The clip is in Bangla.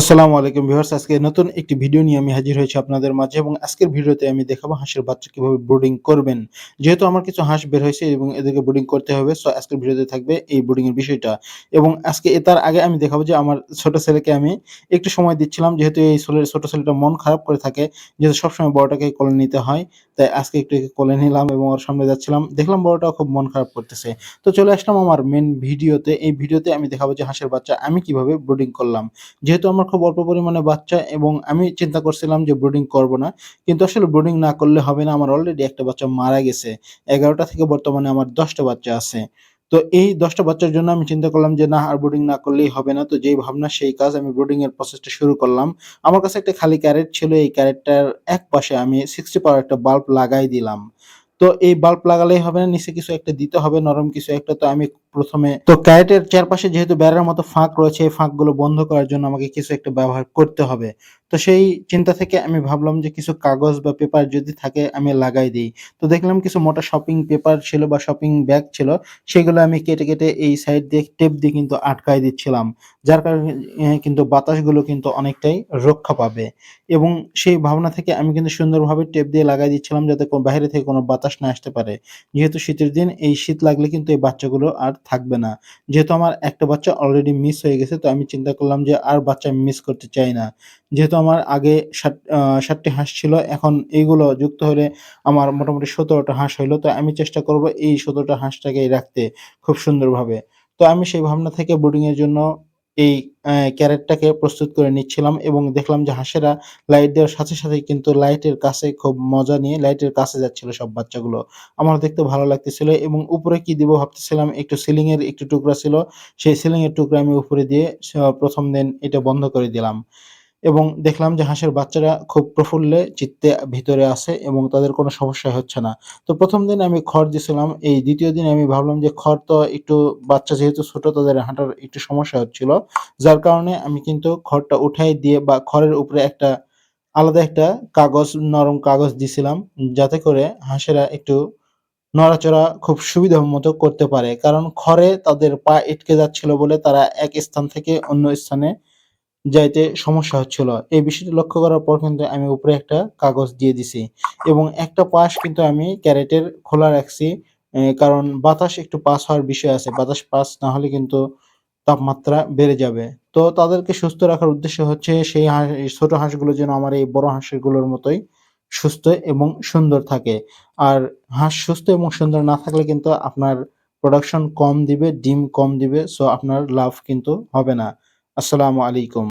আসসালামু আলাইকুম ভিউয়ার্স, আজকে নতুন একটি ভিডিও নিয়ে আমি হাজির হয়েছি আপনাদের মাঝে এবং আজকের ভিডিওতে আমি দেখাবো হাঁসের বাচ্চা কীভাবে ব্রুডিং করবেন। যেহেতু আমার কিছু হাঁস বের হয়েছে এবং এদেরকে ব্রুডিং করতে হবে সো আজকের ভিডিওতে থাকবে এই ব্রুডিং এর বিষয়টা। এবং আজকে তার আগে আমি দেখাবো যে আমার ছোট ছেলেকে আমি একটু সময় দিচ্ছিলাম, যেহেতু এই ছেলের, ছোট ছেলেটা মন খারাপ করে থাকে, যেহেতু সবসময় বড়টাকে কোলে নিতে হয়, তাই আজকে একটু একে কোলে নিলাম এবং ওর সামনে যাচ্ছিলাম। দেখলাম বড়টা খুব মন খারাপ করতেছে। তো চলে আসলাম আমার মেন ভিডিওতে। এই ভিডিওতে আমি দেখাবো যে হাঁসের বাচ্চা আমি কীভাবে ব্রুডিং করলাম। যেহেতু আমার খুব অল্প পরিমাণে বাচ্চা এবং আমি চিন্তা করছিলাম যে ব্রুডিং করব না। কিন্তু আসলে ব্রুডিং না করলে হবে না। আমার অলরেডি একটা বাচ্চা মারা গেছে। এগারোটা থেকে বর্তমানে আমার দশটা বাচ্চা আছে। তো এই দশটা বাচ্চার জন্য আমি চিন্তা করলাম যে, না, আর ব্রুডিং না করলেই হবে না। তো যেই ভাবনা, সেই কাজ আমি ব্রুডিং এর প্রসেসটা শুরু করলাম। আমার কাছে একটা খালি ক্যারেট ছিল। এই ক্যারেটটার এক পাশে আমি সিক্সটি পাওয়ার একটা বাল্ব লাগাই দিলাম। তো এই বাল্ব লাগালেই হবে না। নিচে কিছু একটা দিতে হবে, নরম কিছু একটা। তো আমি প্রথমে তো ক্যারেটের চারপাশে যেহেতু বেড়ার মতো ফাঁক রয়েছে, এই ফাঁকগুলো বন্ধ করার জন্য আমাকে কিছু একটা ব্যবহার করতে হবে। তো সেই চিন্তা থেকে আমি ভাবলাম যে কিছু কাগজ বা পেপার যদি থাকে আমি লাগাই দিই। তো দেখলাম কিছু মোটা শপিং পেপার ছিল বা শপিং ব্যাগ ছিল, সেগুলো আমি কেটে কেটে এই সাইড দিয়ে টেপ দিয়ে কিন্তু আটকাই দিচ্ছিলাম। যার কারণে কিন্তু বাতাসগুলো কিন্তু অনেকটাই রক্ষা পাবে। এবং সেই ভাবনা থেকে আমি কিন্তু সুন্দরভাবে টেপ দিয়ে লাগাই দিচ্ছিলাম যাতে বাইরে থেকে কোনো বাতাস না আসতে পারে। যেহেতু শীতের দিন, এই শীত লাগলে কিন্তু এই বাচ্চাগুলো আর থাকবে না। যেহেতু আমার একটা বাচ্চা অলরেডি মিস হয়ে গেছে, তো আমি চিন্তা করলাম যে আর বাচ্চা মিস করতে চাই না। যেহেতু আমার আগে ষাট ষাটটি হাঁস ছিল, এখন এইগুলো যুক্ত হলে আমার মোটামুটি সতেরোটা হাঁস হইল, তো আমি চেষ্টা করব এই সতেরোটা হাঁসটাকে রাখতে খুব সুন্দরভাবে। তো আমি সেই ভাবনা থেকে বোর্ডিংয়ের জন্য এই ক্যারেটটাকে প্রস্তুত করে নিচ্ছিলাম এবং দেখলাম যে হাঁসেরা লাইট দেওয়ার সাথে সাথে কিন্তু লাইটের কাছে খুব মজা নিয়ে লাইটের কাছে যাচ্ছিল সব বাচ্চাগুলো। আমার দেখতে ভালো লাগতেছিল এবং উপরে কি দিব ভাবতেছিলাম, একটু সিলিংয়ের একটু টুকরা ছিল। সেই সিলিংয়ের টুকরা আমি উপরে দিয়ে প্রথম দিন এটা বন্ধ করে দিলাম। এবং দেখলাম যে হাঁসের বাচ্চারা খুব প্রফুল্লে চিত্তে ভিতরে আছে এবং তাদের কোনো সমস্যা হচ্ছে না। তো প্রথম দিন আমি খড় দিছিলাম, এই দ্বিতীয় দিন আমি ভাবলাম যে খড় তো একটু বাচ্চা যেহেতু ছোট তাদের হাঁটার একটু সমস্যা হচ্ছিল, যার কারণে আমি কিন্তু খড়টা উঠাই দিয়ে বা খড়ের উপরে একটা আলাদা একটা কাগজ, নরম কাগজ দিছিলাম, যাতে করে হাঁসেরা একটু নড়াচড়া খুব সুবিধা মতো করতে পারে। কারণ খড়ে তাদের পা আটকে যাচ্ছিল বলে তারা এক স্থান থেকে অন্য স্থানে যাইতে সমস্যা হচ্ছিল। এই বিষয়টি লক্ষ্য করার পর কিন্তু আমি উপরে একটা কাগজ দিয়ে দিছি এবং একটা পাশ কিন্তু আমি ক্যারেটের খোলা রাখছি কারণ বাতাস একটু পাস হওয়ার বিষয় আছে। বাতাস পাস না হলে কিন্তু তাপমাত্রা বেড়ে যাবে। তো তাদেরকে সুস্থ রাখার উদ্দেশ্য হচ্ছে সেই হাঁস ছোট হাঁসগুলো যেন আমার এই বড় হাঁসগুলোর মতোই সুস্থ এবং সুন্দর থাকে। আর হাঁস সুস্থ এবং সুন্দর না থাকলে কিন্তু আপনার প্রোডাকশন কম দিবে, ডিম কম দিবে সো আপনার লাভ কিন্তু হবে না। আসসালামু আলাইকুম।